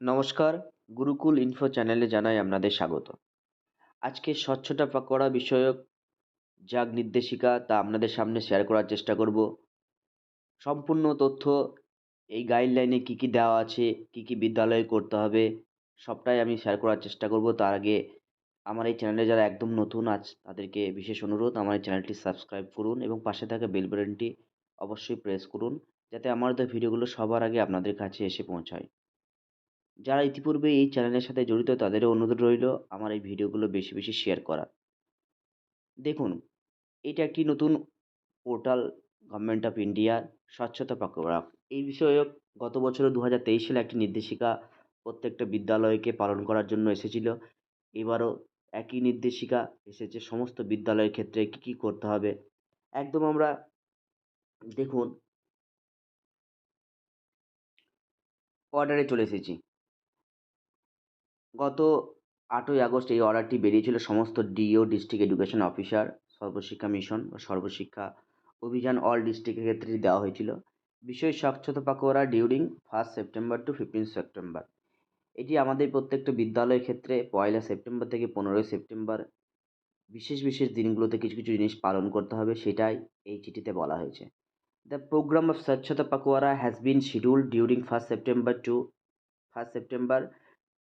নমস্কার, গুরুকুল ইনফো চ্যানেলে জানাই আপনাদের স্বাগত। আজকে স্বচ্ছতা পাকোড়া বিষয়ক যা নির্দেশিকা তা আপনাদের সামনে শেয়ার করার চেষ্টা করব। সম্পূর্ণ তথ্য এই গাইডলাইনে কী কী দেওয়া আছে, কী কী বিদ্যালয়ে করতে হবে, সবটাই আমি শেয়ার করার চেষ্টা করব। তার আগে আমার এই চ্যানেলে যারা একদম নতুন, আজ তাদেরকে বিশেষ অনুরোধ, আমার এই চ্যানেলটি সাবস্ক্রাইব করুন এবং পাশে থাকা বেল বাটনটি অবশ্যই প্রেস করুন, যাতে আমার ভিডিওগুলো সবার আগে আপনাদের কাছে এসে পৌঁছায়। যারা ইতিপূর্বে এই চ্যানেলের সাথে জড়িত, তাদেরও অনুরোধ রইল আমার এই ভিডিওগুলো বেশি বেশি শেয়ার করার। দেখুন, এটা একটি নতুন পোর্টাল গভর্নমেন্ট অফ ইন্ডিয়ার স্বচ্ছতা পাকোড়া এই বিষয়ক গত বছর দু হাজার তেইশ সালে একটি নির্দেশিকা প্রত্যেকটা বিদ্যালয়কে পালন করার জন্য এসেছিল। এবারও একই নির্দেশিকা এসেছে, সমস্ত বিদ্যালয়ের ক্ষেত্রে কী কী করতে হবে। একদম আমরা দেখুন অর্ডারে চলে এসেছি। গত আটই আগস্ট এই অর্ডারটি বেরিয়েছিল সমস্ত DEO district education officer, Sarva Shiksha mission বা সর্বশিক্ষা অভিযান অল ডিস্ট্রিক্টের ক্ষেত্রে দেওয়া হয়েছিল। বিষয় Swachhta Pakhwada during first September to fifteen September. এটি আমাদের প্রত্যেকটা বিদ্যালয়ের ক্ষেত্রে পয়লা সেপ্টেম্বর থেকে পনেরোই সেপ্টেম্বর বিশেষ বিশেষ দিনগুলোতে কিছু কিছু জিনিস পালন করতে হবে সেটাই এই চিঠিতে বলা হয়েছে। The program of Swachhta Pakhwada has been scheduled during first September to first September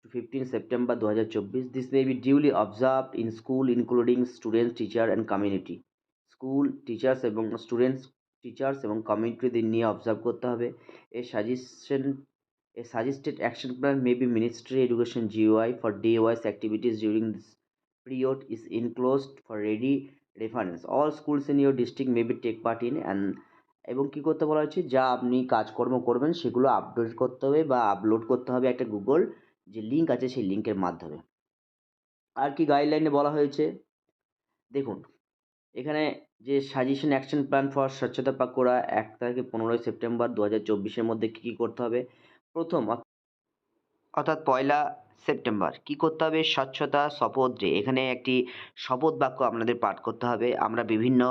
to 15 September 2024. This may be duly observed in school including students, teacher and community. School teachers এবং স্টুডেন্টস টিচার্স এবং কমিউনিটিদের নিয়ে observe করতে হবে a suggestion a suggested action plan may be ministry education GOI for day wise activities during this period is enclosed for ready reference all schools in your district may be take part in and এবং কী করতে বলা হয়েছে যা আপনি কাজকর্ম করবেন সেগুলো update করতে হবে বা আপলোড করতে হবে একটা গুগল যে লিঙ্ক আছে সেই লিঙ্কের মাধ্যমে। আর কি গাইডলাইনে বলা হয়েছে? দেখুন, এখানে যে সাজেশন অ্যাকশন প্ল্যান ফর স্বচ্ছতা পাকোড়া এক তারিখে পনেরোই সেপ্টেম্বর দু হাজার চব্বিশের মধ্যে কী কী করতে হবে? প্রথম অর্থাৎ পয়লা সেপ্টেম্বর। কি করতে হবে? স্বচ্ছতা শপথ ডে এখানে একটি শপথ বাক্য আপনাদের পাঠ করতে হবে। আমরা বিভিন্ন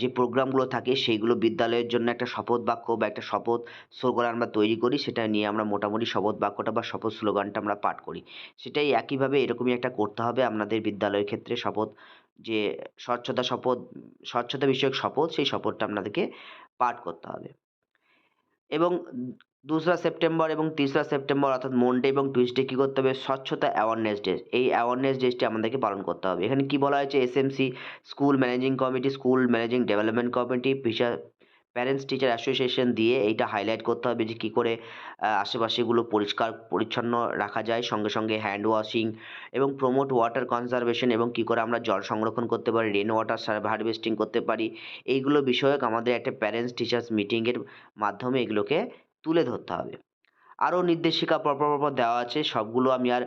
যে প্রোগ্রামগুলো থাকে সেইগুলো বিদ্যালয়ের জন্য একটা শপথ বাক্য বা একটা শপথ স্লোগান আমরা তৈরি করি। সেটা নিয়ে আমরা মোটামুটি শপথ বাক্যটা বা শপথ স্লোগানটা আমরা পাঠ করি। সেটাই একইভাবে এরকমই একটা করতে হবে আপনাদের বিদ্যালয়ের ক্ষেত্রে শপথ, যে স্বচ্ছতা শপথ, স্বচ্ছতা বিষয়ক শপথ, সেই শপথটা আপনাদেরকে পাঠ করতে হবে। এবং দোসরা সেপ্টেম্বর এবং তেসরা সেপ্টেম্বর অর্থাৎ মনডে এবং টুইসডে কী করতে হবে? স্বচ্ছতা অ্যাওয়ারনেস ডে এই অ্যাওয়ারনেস ডেটি আমাদেরকে পালন করতে হবে। এখানে কি বলা হয়েছে? SMC school managing committee school managing development committee feature parents teacher association দিয়ে এইটা হাইলাইট করতে হবে যে কী করে আশেপাশেগুলো পরিষ্কার পরিচ্ছন্ন রাখা যায়। সঙ্গে সঙ্গে হ্যান্ড ওয়াশিং এবং প্রমোট ওয়াটার কনজারভেশন এবং কী করে আমরা জল সংরক্ষণ করতে পারি রেন ওয়াটার হারভেস্টিং করতে পারি। এইগুলো বিষয়ক আমাদের একটা প্যারেন্টস টিচার্স মিটিংয়ের মাধ্যমে এগুলোকে তুলে ধরতে হবে। আরও নির্দেশিকা পরপর পরপর দেওয়া আছে, সবগুলো আমি আর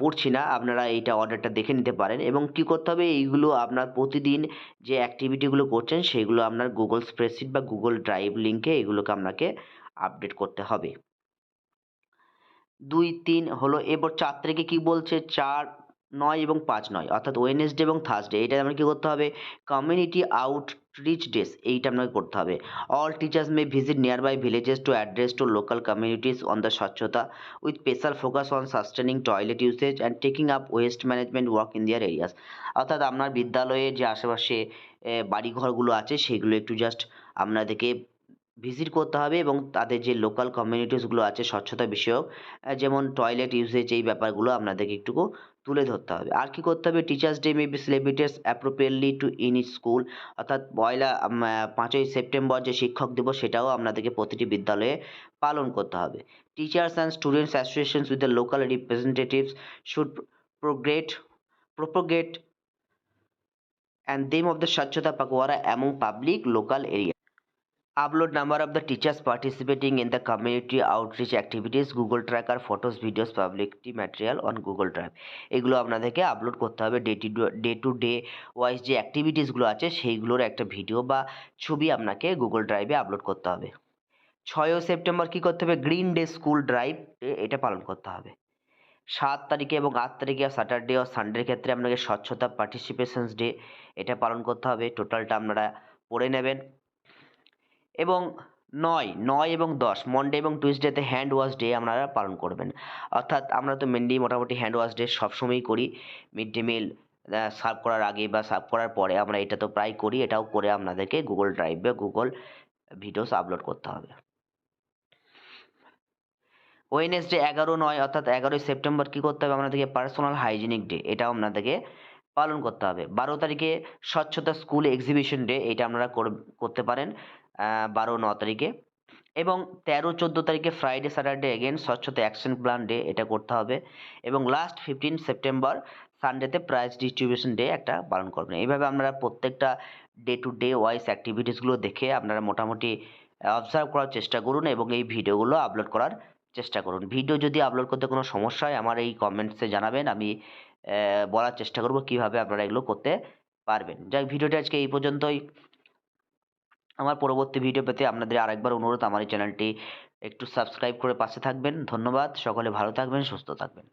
পড়ছি না। আপনারা এইটা অর্ডারটা দেখে নিতে পারেন এবং কী করতে হবে, এইগুলো আপনার প্রতিদিন যে অ্যাক্টিভিটিগুলো করছেন সেইগুলো আপনার গুগল স্প্রেডশিট বা গুগল ড্রাইভ লিঙ্কে এগুলোকে আপনাকে আপডেট করতে হবে। দুই, তিন হলো এবার চার তারিখে কী বলছে? চার নয় এবং পাঁচ নয়, অর্থাৎ ওয়েনেসডে এবং থার্সডে এটা আমরা কী করতে হবে? কমিউনিটি আউটরিচ ডেস এইটা আপনাকে করতে হবে। All teachers may visit nearby villages to address to local communities on the Swachhta with special focus on sustaining toilet usage and taking up waste management work in their areas অর্থাৎ আপনার বিদ্যালয়ের যে আশেপাশে বাড়িঘরগুলো আছে, সেগুলো একটু জাস্ট আপনাদেরকে visit করতে হবে এবং তাদের যে লোকাল কমিউনিটিসগুলো আছে, স্বচ্ছতা বিষয়ক যেমন টয়লেট ইউসেজ এই ব্যাপারগুলো আপনাদেরকে একটু তুলে ধরতে হবে। আর কি করতে হবে? Teachers day may be celebrated appropriately to in school অর্থাৎ পয়লা পাঁচই সেপ্টেম্বর যে শিক্ষক দিবস, সেটাও আপনাদেরকে প্রতিটি বিদ্যালয়ে পালন করতে হবে। Teachers and students associations with the local representatives should propagate propagate and them of the Swachhta Pakhwada among public local area upload number of the teachers participating in the community outreach activities, google tracker photos, videos publicity material on google drive এগুলো আপনাদেরকে upload করতে হবে। Day to day to day wise যে অ্যাক্টিভিটিসগুলো আছে, সেইগুলোর একটা video বা ছবি আপনাকে গুগল ড্রাইভে আপলোড করতে হবে। ছয়ই সেপ্টেম্বর কী করতে হবে? গ্রিন ডে স্কুল ড্রাইভ এটা পালন করতে হবে। সাত তারিখে এবং আট তারিখে স্যাটারডে ও সানডের ক্ষেত্রে আপনাকে স্বচ্ছতা পার্টিসিপেশনস ডে এটা পালন করতে হবে। টোটালটা আপনারা পড়ে নেবেন। এবং নয় নয় এবং দশ মনডে এবং টুইসডেতে হ্যান্ড ওয়াশ ডে আপনারা পালন করবেন। অর্থাৎ আমরা তো মেনলি মোটামুটি হ্যান্ড ওয়াশ ডে সবসময়ই করি। মিড ডে মিল সার্ভ করার আগে বা সার্ভ করার পরে আমরা এটা তো প্রায় করি, এটাও করে আপনাদেরকে গুগল ড্রাইভ বা গুগল ভিডিওস আপলোড করতে হবে। ওয়েনেসডে এগারো নয়, অর্থাৎ এগারোই সেপ্টেম্বর কী করতে হবে? আপনাদেরকে পার্সোনাল হাইজিনিক ডে এটাও আপনাদেরকে পালন করতে হবে। বারো তারিখে স্বচ্ছতা স্কুল এক্সিবিশন ডে এটা আপনারা কর- করতে পারেন। বারো, ন তারিখে এবং তেরো, চোদ্দ তারিখে Friday Saturday again Swachhta action plan day এটা করতে হবে এবং লাস্ট ফিফটিন সেপ্টেম্বর সানডেতে প্রাইজ ডিস্ট্রিবিউশন ডে একটা পালন করবেন। এইভাবে আপনারা প্রত্যেকটা ডে টু ডে ওয়াইজ অ্যাক্টিভিটিসগুলো দেখে আপনারা মোটামুটি অবজার্ভ করার চেষ্টা করুন এবং এই ভিডিওগুলো আপলোড করার চেষ্টা করুন। ভিডিও যদি আপলোড করতে কোনো সমস্যা হয় আমার এই কমেন্টসে জানাবেন, আমি বলার চেষ্টা করব কীভাবে আপনারা এগুলো করতে পারবেন। যাই ভিডিওটা আজকে এই পর্যন্তই। আমার পরবর্তী ভিডিও পেতে আপনাদের আরেকবার অনুরোধ, আমার এই চ্যানেলটি একটু সাবস্ক্রাইব করে পাশে থাকবেন। ধন্যবাদ, সকলে ভালো থাকবেন, সুস্থ থাকবেন।